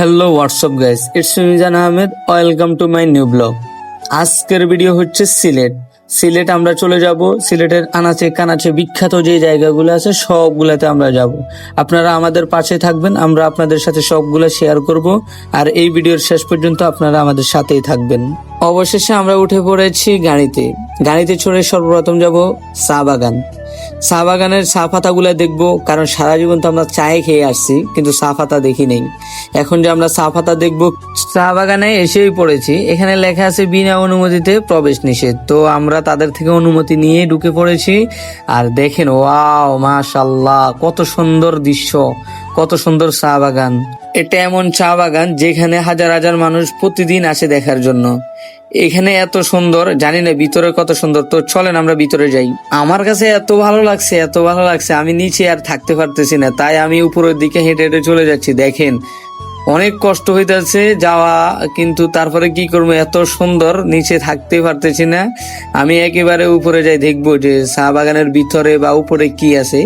Hello what's up guys it's Mizan Ahmed welcome to my new blog আজকের video হচ্ছে সিলেট। সিলেট আমরা চলে যাব। সিলেটের আনাচে কানাচে বিখ্যাত যে জায়গাগুলো আছে, সবগুলাতে আমরা যাব। আপনারা আমাদের পাশে থাকবেন, আমরা আপনাদের সাথে সবগুলো শেয়ার করব। আর এই ভিডিওর শেষ পর্যন্ত আপনারা আমাদের সাথেই থাকবেন। অবশেষে আমরা উঠে পড়েছি গাড়িতে। গাড়িতে চড়ে সর্বপ্রথম যাব চা বাগান। চা বাগানের চা পাতাগুলো দেখব, কারণ সারা জীবন তো আমরা চায়ে খেয়ে আসছি, কিন্তু চা পাতা দেখি নেই। এখন যে আমরা চা পাতা দেখব চা বাগানে এসেই পড়েছি। এখানে লেখা আছে, বিনা অনুমতিতে প্রবেশ নিষেধ। তো আমরা তাদের থেকে অনুমতি নিয়ে ঢুকে পড়েছি। আর দেখেন, ওয়াও মাশাল্লাহ কত সুন্দর দৃশ্য, কত সুন্দর চা বাগান এটা এমন চা বাগান যেখানে হাজার হাজার মানুষ প্রতিদিন আসে দেখার জন্য। এখানে এত সুন্দর, জানি না ভিতরে কত সুন্দর। তো চলেন আমরা ভিতরে যাই। আমার কাছে এত ভালো লাগছে, এত ভালো লাগছে, আমি নিচে আর থাকতে পারতেছি না। তাই আমি উপরের দিকে হেঁটে হেঁটে চলে যাচ্ছি। দেখেন অনেক কষ্ট হইতেছে যাওয়া, কিন্তু তারপরে কি করব? এত সুন্দর, নিচে থাকতে পারতেছি না। আমি একেবারে উপরে যাই দেখব যে চা বাগানের ভিতরে বা উপরে কি আছে।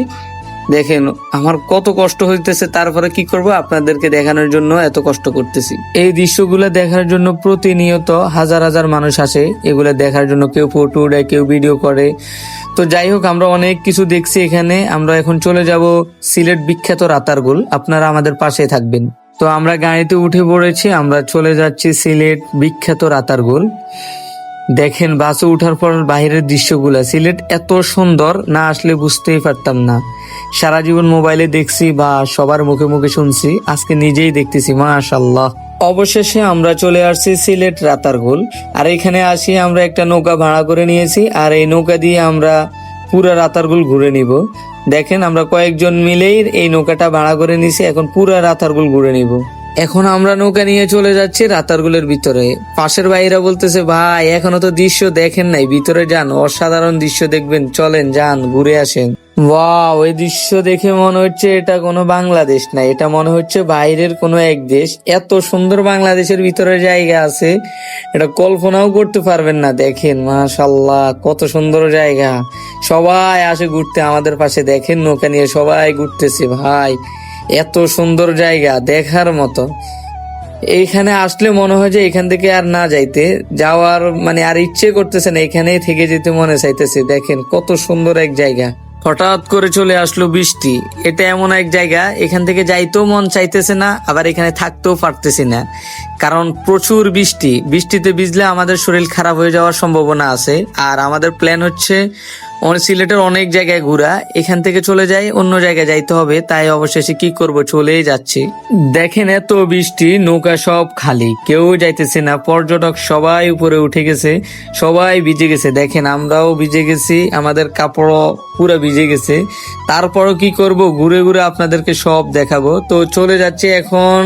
দেখেন, আমার কত কষ্ট হইতেছে, তারপরে কি করব? আপনাদেরকে দেখানোর জন্য এত কষ্ট করতেছি। এই দৃশ্যগুলো দেখার জন্য প্রতিনিয়ত হাজার হাজার মানুষ আসে। এগুলো দেখার জন্য কেউ ফটো উঠায়, কেউ ভিডিও করে। তো যাই হোক, আমরা অনেক কিছু দেখছি এখানে। আমরা এখন চলে যাব সিলেট বিখ্যাত রাতারগুল। আপনারা আমাদের পাশে থাকবেন। তো আমরা গাড়িতে উঠে পড়েছি, আমরা চলে যাচ্ছি সিলেট বিখ্যাত রাতারগুল দেখেন বাসে উঠার পর বাইরের দৃশ্যগুলা। সিলেট এত সুন্দর, না আসলে বুঝতেই পারতাম না। সারা জীবন মোবাইলে দেখছি বা সবার মুখে মুখে শুনছি, আজকে নিজেই দেখতেছি মাশাল্লাহ অবশেষে আমরা চলে আসছি সিলেট রাতারগুল আর এখানে আসি, আমরা একটা নৌকা ভাড়া করে নিয়েছি, আর এই নৌকা দিয়ে আমরা পুরা রাতারগুল ঘুরে নিব। দেখেন, আমরা কয়েকজন মিলেই এই নৌকাটা ভাড়া করে নিছি, এখন পুরা রাতারগুল ঘুরে নিব। এখন আমরা নৌকা নিয়ে চলে যাচ্ছি রাতারগুলের ভিতরে। পাশের ভাইরা বলতেছে, ভাই, এখনও তো দৃশ্য দেখেন নাই, ভিতরে যান, অসাধারণ দৃশ্য দেখবেন, চলেন, যান, ঘুরে আসেন। ওয়াও ওই দৃশ্য দেখে মনে হচ্ছে এটা কোনো বাংলাদেশ না, এটা মনে হচ্ছে বাইরের কোনো এক দেশ। এত সুন্দর বাংলাদেশের ভিতরে জায়গা আছে, এটা কল্পনাও করতে পারবেন না, দেখেন মাশাল্লাহ কত সুন্দর জায়গা। সবাই আসে ঘুরতে, আমাদের পাশে দেখেন নৌকা নিয়ে সবাই ঘুরতেছে, ভাই। এত সুন্দর জায়গা, দেখার মতো। এইখানে আসলে মনে হয় যে এখান থেকে আর না যাইতে। যাওয়ার মানে আর ইচ্ছে করতেছে না, এখানেই থেকে যেতে মনে চাইতেছে। দেখেন কত সুন্দর এক জায়গা। হঠাৎ করে চলে আসলো বৃষ্টি। এটা এমন এক জায়গা, এখান থেকে যাইতেও মন চাইতেছে না, আবার এখানে থাকতেও পারতেছি না। কারণ প্রচুর বৃষ্টি। বৃষ্টিতে ভিজলে আমাদের শরীর খারাপ হয়ে যাওয়ার সম্ভাবনা আছে। আর আমাদের প্ল্যান হচ্ছে সিলেটের অনেক জায়গায় ঘুরা, এখান থেকে চলে যাই, অন্য জায়গায় যাইতে হবে, তাই অবশেষে কি করব চলেই যাচ্ছি। দেখেন এত বৃষ্টি, নৌকা সব খালি, কেউ যাইতেছে না, পর্যটক সবাই উপরে উঠে গেছে, সবাই ভিজে গেছে। দেখেন আমরাও ভিজে গেছি, আমাদের কাপড়ও পুরো ভিজে গেছে। তারপরও কি করব? ঘুরে ঘুরে আপনাদেরকে সব দেখাবো। তো চলে যাচ্ছি এখন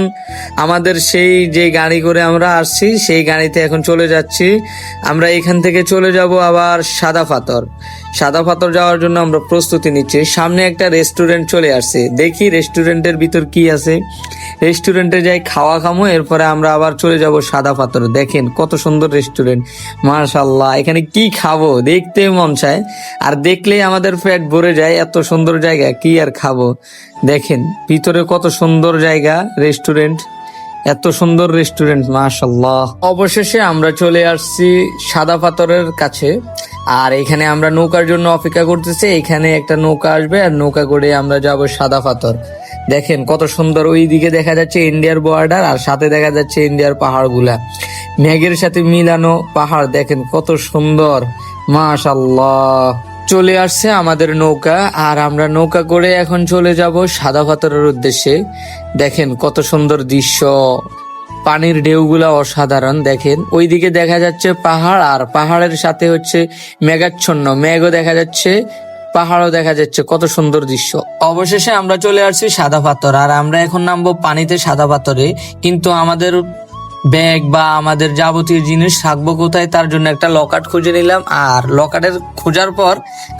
আমাদের সেই যে গাড়ি করে আমরা আসছি, সেই গাড়িতে এখন চলে যাচ্ছি। আমরা এখান থেকে চলে যাব আবার সাদা পাথর। সাদা পাথর যাওয়ার জন্য আমরা প্রস্তুতি নিচ্ছি। সামনে একটা রেস্টুরেন্ট চলে আসছে। দেখি রেস্টুরেন্টের ভিতর কি আছে। রেস্টুরেন্টে যাই, খাওয়া খামো, এরপরে আমরা আবার চলে যাব সাদা পাথর। দেখেন কত সুন্দর রেস্টুরেন্ট। মাশাল্লাহ এখানে কি খাব? দেখতে মন চায়। আর দেখলেই আমাদের পেট ভরে যায়, এত সুন্দর জায়গা, কি আর খাব? দেখেন, ভিতরে কত সুন্দর জায়গা, রেস্টুরেন্ট। এত সুন্দর রেস্টুরেন্ট মাশাল্লাহ অবশেষে আমরা চলে আসছি সাদা পাথরের কাছে। আর এখানে আমরা নৌকার জন্য অপেক্ষা করতেছি, এখানে একটা নৌকা আসবে, আর নৌকা করে আমরা যাব সাদা পাথর। দেখেন কত সুন্দর ওই দিকে দেখা যাচ্ছে ইন্ডিয়ার বর্ডার আর সাথে দেখা যাচ্ছে ইন্ডিয়ার পাহাড়গুলা। মেঘের সাথে মিলানো পাহাড়, দেখেন কত সুন্দর। মাশাল্লাহ চলে আসছে আমাদের নৌকা, আর আমরা নৌকা করে এখন চলে যাব সাদা পাথরের উদ্দেশ্যে। দেখেন কত সুন্দর দৃশ্য। পানির ঢেউগুলা অসাধারণ, দেখেন। ওইদিকে দেখা যাচ্ছে পাহাড়, আর পাহাড়ের সাথে হচ্ছে মেঘাচ্ছন্ন। মেঘও দেখা যাচ্ছে পাহাড়ও দেখা যাচ্ছে, কত সুন্দর দৃশ্য। অবশেষে আমরা চলে আসছি সাদা পাথর, আর আমরা এখন নামবো পানিতে সাদা পাথরে। কিন্তু আমাদের ব্যাগ বা আমাদের যাবতীয় জিনিস থাকব কোথায়, তার জন্য একটা লকাট খুঁজে নিলাম। আর লকাটের খোঁজার পর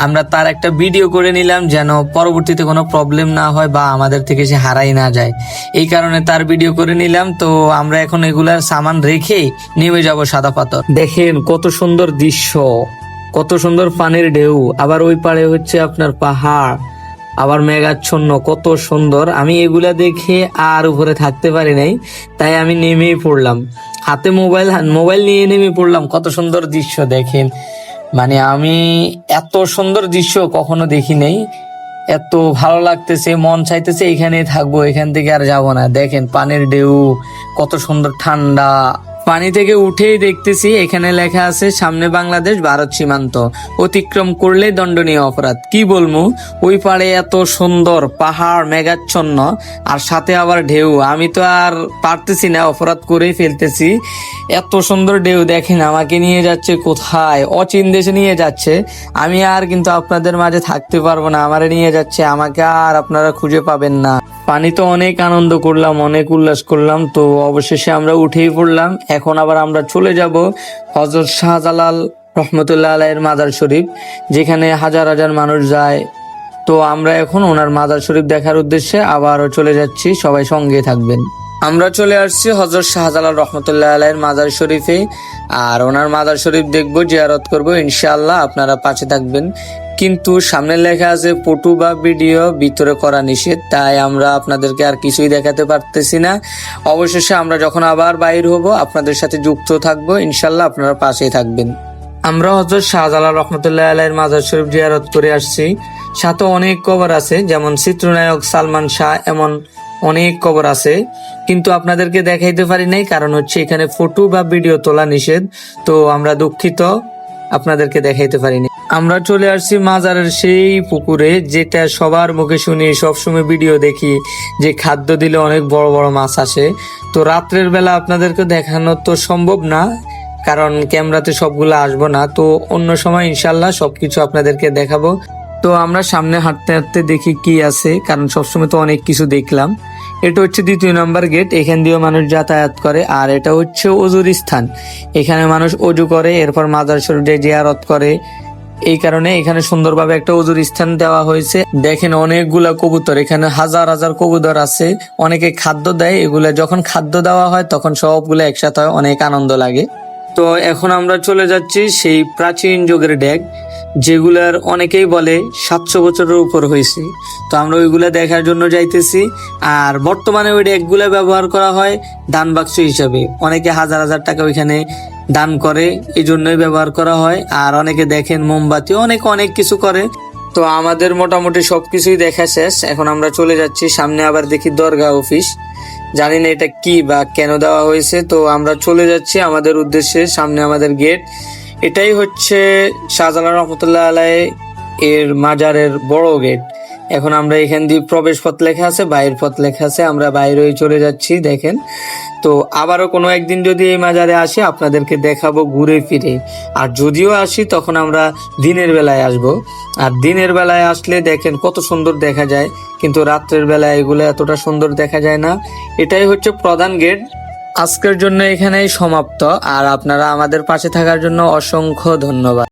আমরা তার একটা ভিডিও করে নিলাম, যেন পরবর্তীতে কোনো প্রবলেম না হয় বা আমাদের থেকে সে হারাই না যায়। এই কারণে তার ভিডিও করে নিলাম। তো আমরা এখন এগুলার সামান রেখেই নেমে যাব সাদা পাথর। দেখেন কত সুন্দর দৃশ্য। কত সুন্দর পানির ঢেউ, আবার ওই পাড়ে হচ্ছে আপনার পাহাড়, আবার মেঘাচ্ছন্ন, কত সুন্দর। আমি এগুলা দেখে আর উপরে থাকতে পারি নাই, তাই আমি নেমেই পড়লাম। হাতে মোবাইল মোবাইল নিয়ে নেমে পড়লাম, কত সুন্দর দৃশ্য দেখেন। মানে আমি এত সুন্দর দৃশ্য কখনো দেখি নাই, এত ভালো লাগতেছে, মন চাইতেছে এখানেই থাকব, এখান থেকে আর যাব না। দেখেন পানির ঢেউ, কত সুন্দর ঠান্ডা পানি থেকে উঠেই দেখতেছি এখানে লেখা আছে, সামনে বাংলাদেশ, ভারত সীমান্ত। অতিক্রম করলে দণ্ডনীয় অপরাধ। কি বলব ওই পাড়ে এত সুন্দর, পাহাড় মেঘাচ্ছন্ন, আর সাথে আবার ঢেউ। আমি তো আর পারতেছি না, অপরাধ করেই ফেলতেছি। এত সুন্দর ঢেউ, দেখেন, আমাকে নিয়ে যাচ্ছে কোথায়? অচিন দেশে নিয়ে যাচ্ছে। আমি আর কিন্তু আপনাদের মাঝে থাকতে পারব না, আমারে নিয়ে যাচ্ছে। আমাকে আর আপনারা খুঁজে পাবেন না। পানি তো অনেক আনন্দ করলাম, অনেক উল্লাস করলাম, তো অবশেষে আমরা উঠেই পড়লাম। এখন আবার আমরা চলে যাব হজরত শাহজালাল রহমতুল্লাহ আলাইয়ের মাজার শরীফ, যেখানে হাজার হাজার মানুষ যায়। তো আমরা এখন ওনার মাজার শরীফ দেখার উদ্দেশ্যে আবারও চলে যাচ্ছি, সবাই সঙ্গে থাকবেন। আমরা চলে আসছি হজরত শাহজালাল রহমতুল্লাহ আলাইয়ের মাজার শরীফে, আর ওনার মাজার শরীফ দেখব, জিয়ারত করব, ইনশাআল্লাহ আপনারা পাশে থাকবেন। কিন্তু সামনে লেখা আছে, ফটো বা ভিডিও ভিতরে করা নিষেধ তাই আমরা আপনাদেরকে আর কিছুই দেখাতে পারতেছি না। অবশেষে আমরা যখন আবার বাইর হব, আপনাদের সাথে যুক্ত থাকব। ইনশাল্লাহ আপনারা পাশেই থাকবেন। আমরা হজরত শাহজালাল রহমতুল্লাহ আলাইয়ের মাজার শরীফ জিয়ারত করে আসছি। সাথে অনেক কবর আছে, যেমন চিত্রনায়ক সালমান শাহ, এমন অনেক কবর আছে। কিন্তু আপনাদেরকে দেখাইতে পারি নাই, কারণ হচ্ছে এখানে ফটো বা ভিডিও তোলা নিষেধ। তো আমরা দুঃখিত, আপনাদেরকে দেখাইতে পারিনি আমরা চলে আসছি মাজারের সেই পুকুরে, যেটা সবার মুখে শুনি, সবসময় ভিডিও দেখি, যে খাদ্য দিলে অনেক বড় বড় মাছ আসে। তো রাত্রের বেলা আপনাদেরকে দেখানো তো সম্ভব না, কারণ ক্যামেরাতে সবগুলো আসব না। তো অন্য সময় ইনশাল্লাহ সবকিছু আপনাদেরকে দেখাবো। তো আমরা সামনে হাঁটতে হাঁটতে দেখি কি আছে, কারণ সবসময় তো অনেক কিছু দেখলাম। এটা হচ্ছে দ্বিতীয় নাম্বার গেট, এখান দিয়েও মানুষ যাতায়াত করে, আর এটা হচ্ছে অজুর স্থান। এখানে মানুষ অজু করে, এরপর মাজার শরীফে জিয়ারত করে এই কারণে এখানে সুন্দরভাবে একটা উজুর স্থান দেওয়া হয়েছে। দেখেন অনেকগুলা কবুতর, এখানে হাজার হাজার কবুতর আছে। অনেকে খাদ্য দেয়, এগুলা যখন খাদ্য দেওয়া হয় তখন সবগুলো একসাথে হয়, অনেক আনন্দ লাগে। তো এখন আমরা চলে যাচ্ছি সেই প্রাচীন যুগের ড্যাগ যেগুলার অনেকেই বলে সাতশো বছরের উপর হয়েছে। তো আমরা ওইগুলা দেখার জন্য যাইতেছি। আর বর্তমানে ওই ড্যাগগুলা ব্যবহার করা হয় দান বাক্স হিসাবে। অনেকে হাজার হাজার টাকা ওইখানে দান করে এই জন্যই ব্যবহার করা হয়। আর অনেকে দেখেন মোমবাতি, অনেক অনেক কিছু করে। তো আমাদের মোটামুটি সব কিছুই দেখা শেষ। এখন আমরা চলে যাচ্ছি, সামনে আবার দেখি দরগা অফিস। জানি না এটা কি বা কেন দেওয়া হয়েছে। তো আমরা চলে যাচ্ছি আমাদের উদ্দেশ্যে, সামনে আমাদের গেট। এটাই হচ্ছে শাহজালাল রহমতুল্লাহ আলাই এর মাজারের বড় গেট। এখন আমরা এখান দিয়ে প্রবেশ পথ লেখা আছে বাইরের পথ লেখা আছে, আমরা বাইরেই চলে যাচ্ছি, দেখেন। তো আবারও কোনো একদিন যদি এই মাজারে আসি, আপনাদেরকে দেখাবো ঘুরে ফিরে। আর যদিও আসি, তখন আমরা দিনের বেলায় আসব। আর দিনের বেলায় আসলে দেখেন কত সুন্দর দেখা যায়, কিন্তু রাত্রের বেলায় এগুলো এতটা সুন্দর দেখা যায় না। এটাই হচ্ছে প্রধান গেট। আজকের জন্য এখানেই সমাপ্ত আর আপনারা আমাদের পাশে থাকার জন্য অসংখ্য ধন্যবাদ।